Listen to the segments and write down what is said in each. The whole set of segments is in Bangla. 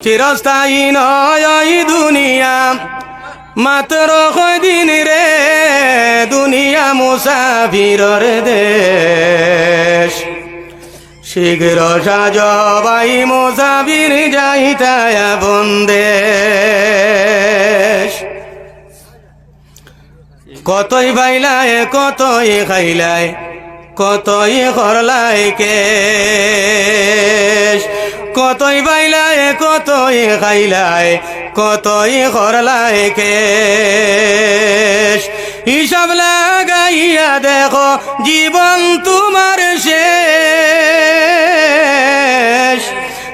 চিরস্থায়ী নয় দুনিয়া, মাত্র দিন রে দুনিয়া মুসাফিরর দেশ। শীঘ্র সাজবাই মুসাফির যাইতায় বন্দেশ কতই বাইলায়, কতই খাইলায়, কতই করলাই কেশ। কতই বাইলায়, কতই খাইলায়, কতই করলাই কেশ। হিসাব লাগাইয়া দেখো, জীবন তোমার শেষ।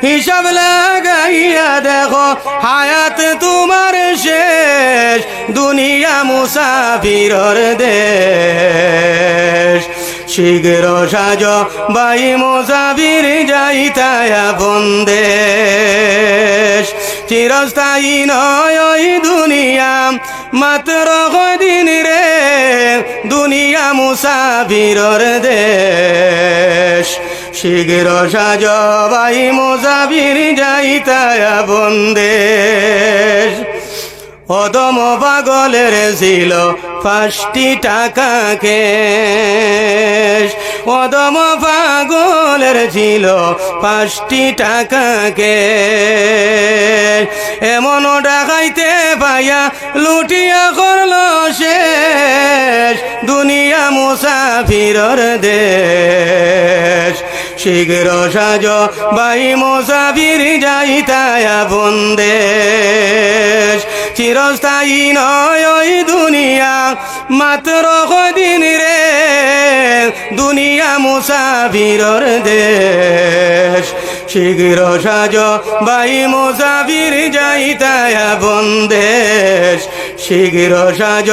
হিসাব লাগাইয়া দেখো, হায়াত তোমার শেষ। দুনিয়া মুসাফিরর দেশ। শীঘ্র সাজ বাই মুসাফির যাইতায়া বন্দেশ চিরস্থায়ী নয় দুনিয়া, মাত্র দিন রে, দুনিয়া মুসাফিরর দেশ। শীঘ্র সাজ বাই মুসাফির যাইতায়া বন্দেশ অদম পাগলের ছিল পাঁচটি টাকা কেশ। অদম পাগলের ছিল পাঁচটি টাকা কেশ। এমন ডাকাইতে পাইয়া লুটিয়া করল শেষ। দুনিয়া মুসাফিরর দেশ। শীঘ্র সাজ বাই মুসাফির যাইতায়া বন্দেশ। চিরস্থায়ী নয় মাত্র দিন রে দুনিয়া মুসাফিরর দেশ শীঘ্র সাজ বাই মুসাফির যাইতায়া বন্দেশ শীঘ্র সাজ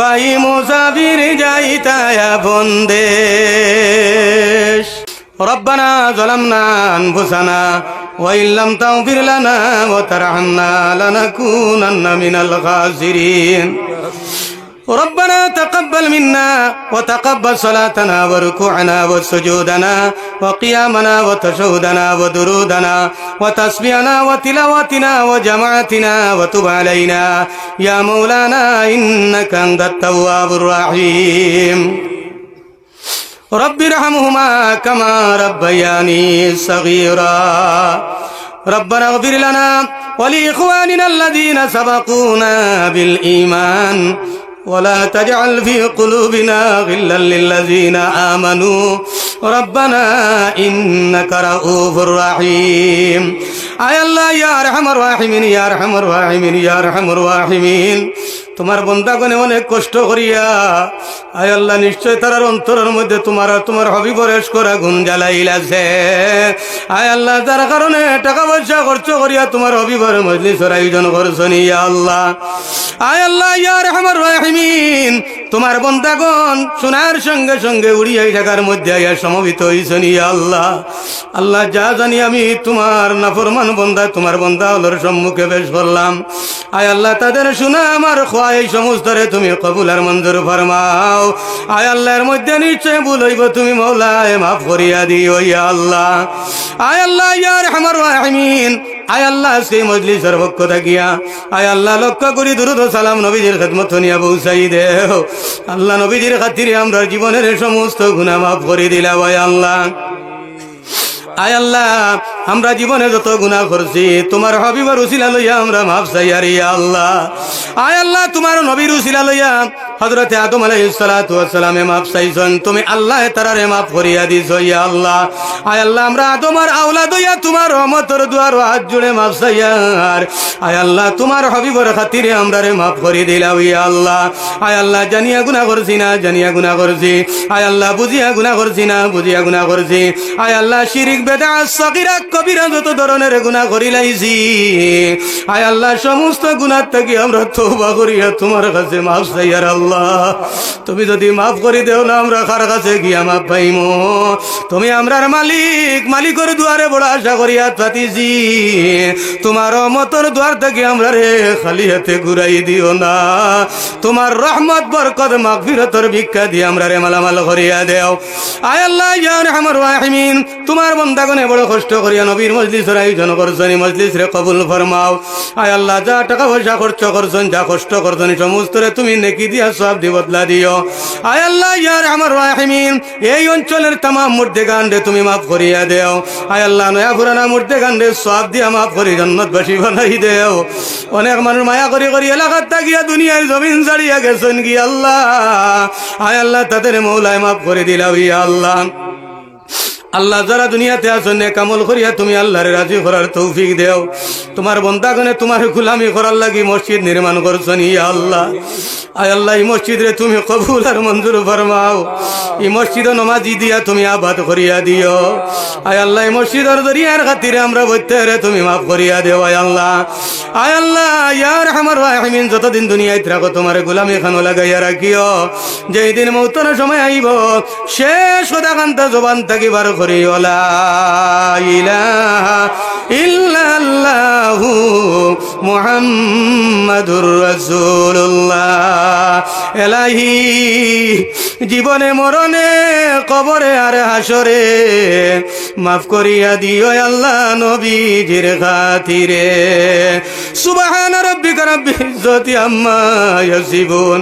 বাই মুসাফির যাইতায়া বন্দেশ ربنا ظلمنا أنفسنا وإن لم تغفر لنا وترحمنا لنكونن من الخاسرين ربنا تقبل منا وتقبل صلاتنا وركوعنا وسجودنا وقيامنا وتشهدنا ودرودنا وتسبيحنا وتلاوتنا وجماعتنا وتب علينا. يا مولانا إنك أنت التواب الرحيم. رب ارحمهما كما ربياني صغيرا. ربنا اغفر لنا ولإخواننا الذين سبقونا بالإيمان. ولا تجعل في قلوبنا غلا للذين آمنوا ربنا إنك رؤوف رحيم আয় আল্লাহ ইয়া রহমর রাহিমিন ইয়া রহমর রাহিমিন ইয়া রহমর রাহিমিন তোমার বন্দাগণে অনেক কষ্ট করিয়া আয় আল্লাহ নিশ্চয় তার অন্তরের মধ্যে তোমার তোমার হবি বরেশ করা গুণ জ্বালাইলাছে আয় আল্লাহ তার কারণে টাকা পয়সা খরচ করিয়া তোমার হবিবর মজলিসের আয়োজন করছো ইয়া আল্লাহ আয় আল্লাহ, ইয়া রহমর রাহিমিন। তোমার বন্দাগণ সোনার সঙ্গে সঙ্গে উড়িয়াই ঢাকার মধ্যে আইয়া সমবেত হইছেন, ইয়া আল্লাহ। আল্লাহ যা জানি আমি তোমার নাফরমান বন্দা, তোমার বন্দা হলোর সম্মুখে বেশ করলাম আয় আল্লাহ, তাদের শোনা আমার খোয়া এই সমস্ত রে তুমি কবুল আর মঞ্জুর ফরমাও। আয় আল্লাহর মধ্যে নিশ্চয় ভুল হইব, তুমি মৌলায় মাফ করিয়া দিও, ইয়া আল্লাহ। আয় আল্লাহ ইয়ার আমার রাহিমিন। আল্লাহ সেই আল্লাহ, লক্ষ্য করি সালাম দেও আল্লাহ আমরা জীবনের সমস্ত আল্লাহ। আল্লাহ, আমরা জীবনে যত গুণা করছি, তোমার হবিবার উসিলা লইয়া আমরা মাফ চাই, আর আল্লাহ। আয় আল্লাহ, তোমার নবীর উসিলা লইয়া আদম মাফ চাইছেন। তুমি আল্লাহ তারারে মাফ করিয়া দিছ, ইয়া আল্লাহ। আয় আল্লাহ, আমরা আদমার আওলা দইয়া তোমার রহমতর দুয়ার হাত জুড়ে মাফ চাইয়ার। আয় আল্লাহ, তোমার হবিবর খাতিরে আমরা রে মাফ করে দিলাম, ইয়া আল্লাহ। আয় আল্লাহ, জানিয়া গুণা করছি না, জানিয়া গুণা করছি। আয় আল্লাহ, বুঝিয়া গুণা করছি না, বুঝিয়া গুণা করছি। আয় আল্লাহ, শিরিক, বেদা, সকিরা, কবিরা যত ধরনের গুণা করিলাইছি আয় আল্লাহ, সমস্ত গুণার থেকে আমরা তৌবা করিয়া তোমার কাছে মাফ চাইয়ার আল্লাহ। তুমি যদি মাফ করে দেও না, আমরা কার কাছে গিয়া মাফ পাইম? তুমি আমরার মালিক, মালিকের দুয়ারে বড় আশা করিয়া পাতিছি তোমার মতর দুয়ার থেকে আমরা রে খালি হাতে ঘুরাই দিও না। তোমার রহমত, বরকত, মাগফিরতর ভিক্ষা দিয়ে আমরা রে মালামাল করিয়া দেও। আয় আল্লাহ, ইয়া রহমান রাহিমিন। তোমার বন্দাগনে বড় কষ্ট করিয়া নবীর মজলিসের আয়োজন করছেন মজলিস রে কবুল ফরমাও। আয় আল্লাহ, যা টাকা পয়সা খরচ করছেন, যা কষ্ট করছেন সমস্ত রে তুমি নেকি দিয়া সব দি বদলা দিও। আয় আল্লাহ, ইয়ার আমার রাহিমিন, এই অঞ্চলের তামাম মুর্দে গান রে তুমি মাফ করিয়া দেও। আয় আল্লাহ, নয়া পুরানা মুর্দে গান রে সব দিয়া মাফ করি জন্নতবাসী বানাই দেও। অনেক মানুষ মায়া করি করি এলাকার তাকিয়া দুনিয়ার জমিন ছাড়িয়া গেছেন কি আল্লাহ। আয় আল্লাহ, তাদের মৌলায় মাফ করে দিলাম ইয়া আল্লাহ। আল্লাহ যারা দুনিয়াতে আছেন কামল করিয়া তুমি আল্লাহরে রাজি করার তৌফিক দেও। তোমার বন্দাগণে তোমার গুলামি করার লাগি মসজিদ নির্মাণ করছেন ইয়া আল্লাহ। আয় আল্লাহ, এই মসজিদ তুমি কবুল আর মঞ্জুর ফরমাও। এই মসজিদ নমাজি দিয়া তুমি আবাদ করিয়া দিও। আয় আল্লাহ, এই মসজিদের দরিয়ার খাতিরে আমরা বইতে রে তুমি মাফ করিয়া দেও, আয় আল্লাহ। আয় আল্লাহ ইয়ার আমার রাহিমিন, যতদিন দুনিয়ায় থাকো, তোমার গুলামি খানো লাগাইয়া রাখিও। যেই দিন মৌতর সময় আইব, শেষ সদাকান্ত জবান থাকিবার করি, ওলা ইলাহা ইল্লাল্লাহু এলাহি, জীবনে মরণে, কবরে আর হাসরে মাফ করিয়া দিও আল্লাহ নবীজির খাতিরে। সুবহান রাব্বিকা রাব্বিল ইজ্জতি আম্মা ইয়াসিফুন।